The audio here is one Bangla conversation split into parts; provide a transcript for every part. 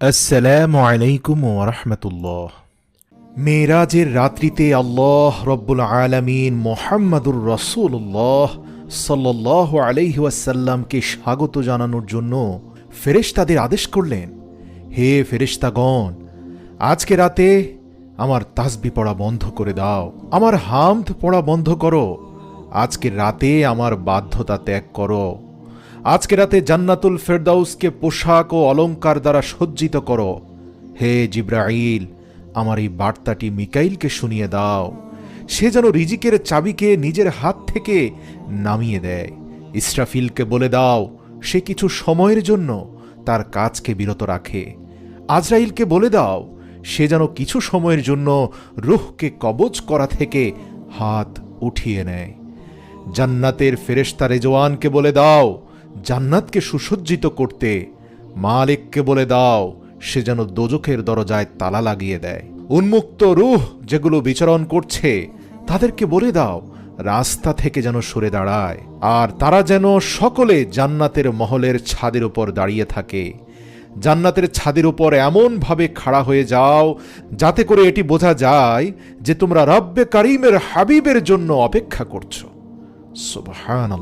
আসসালামু আলাইকুম ওরহমতুল্লাহ মেরাজের রাত্রিতে আল্লাহ রব্বুল আলমিন মোহাম্মদুর রসুল্লাহ সাল্লাহ আলাইহিহুয়াসাল্লামকে স্বাগত জানানোর জন্য ফেরেশতাদের আদেশ করলেন, হে ফেরেশতাগণ, আজকে রাতে আমার তাসবি পড়া বন্ধ করে দাও, আমার হামদ পড়া বন্ধ করো, আজকে রাতে আমার বাধ্যতা ত্যাগ করো। আজকে রাতে জান্নাতুল ফেরদাউসকে পোশাক ও অলঙ্কার দ্বারা সজ্জিত করো। হে জিব্রাইল, আমার এই বার্তাটি মিকাইলকে শুনিয়ে দাও। সে যেন রিজিকের চাবিকে নিজের হাত থেকে নামিয়ে দেয়। ইসরাফিলকে বলে দাও, সে কিছু সময়ের জন্য তার কাজকে বিরত রাখে। আজরাইলকে বলে দাও, সে যেন কিছু সময়ের জন্য রুহকে কবজ করা থেকে হাত উঠিয়ে নেয়। জান্নাতের ফেরেশতা রেজওয়ানকে বলে দাও জান্নাতকে সুসজ্জিত করতে মালিককে বলে দাও, সে যেন দোজখের দরজায় তালা লাগিয়ে দেয়। উন্মুক্ত রুহ যেগুলো বিচরণ করছে, তাদেরকে বলে দাও, রাস্তা থেকে যেন সরে দাঁড়ায়। আর তারা যেন সকলে জান্নাতের মহলের ছাদের উপর দাঁড়িয়ে থাকে। জান্নাতের ছাদের উপর এমনভাবে খাড়া হয়ে যাও, যাতে করে এটি বোঝা যায় যে তোমরা রব্বে কারিমের হাবিবের জন্য অপেক্ষা করছ। সুবহান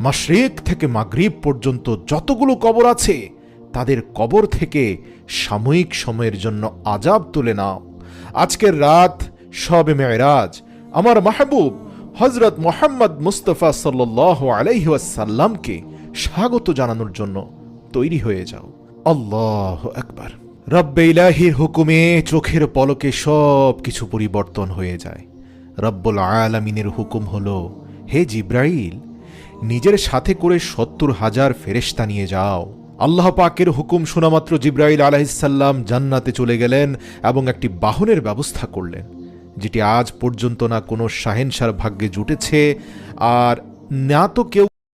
মাশরিক থেকে মাগরিব পর্যন্ত যতগুলো কবর আছে, তাদের কবর থেকে সাময়িক সময়ের জন্য আজাব তুলে নাও। আজকের রাত সবে মেয়রাজ। আমার মাহবুব হজরত মোহাম্মদ মুস্তফা সাল্লাহ আলাইসাল্লামকে স্বাগত জানানোর জন্য তৈরি হয়ে যাও। আল্লাহ একবার রব্বে ইলাহির হুকুমে চোখের পলকে সব কিছু পরিবর্তন হয়ে যায়। রব্বুল আলামিনের হুকুম হলো, হে জিব্রাইল নিজের সাথে করে সত্তর হাজার ফেরেস্তা নিয়ে যাও। আল্লাহ পাকের হুকুম শোনামাত্র জিব্রাইল আলাহিসাল্লাম জান্নাতে চলে গেলেন এবং একটি বাহনের ব্যবস্থা করলেন, যেটি আজ পর্যন্ত না কোনো শাহেনশার ভাগ্যে জুটেছে, আর না তো কেউ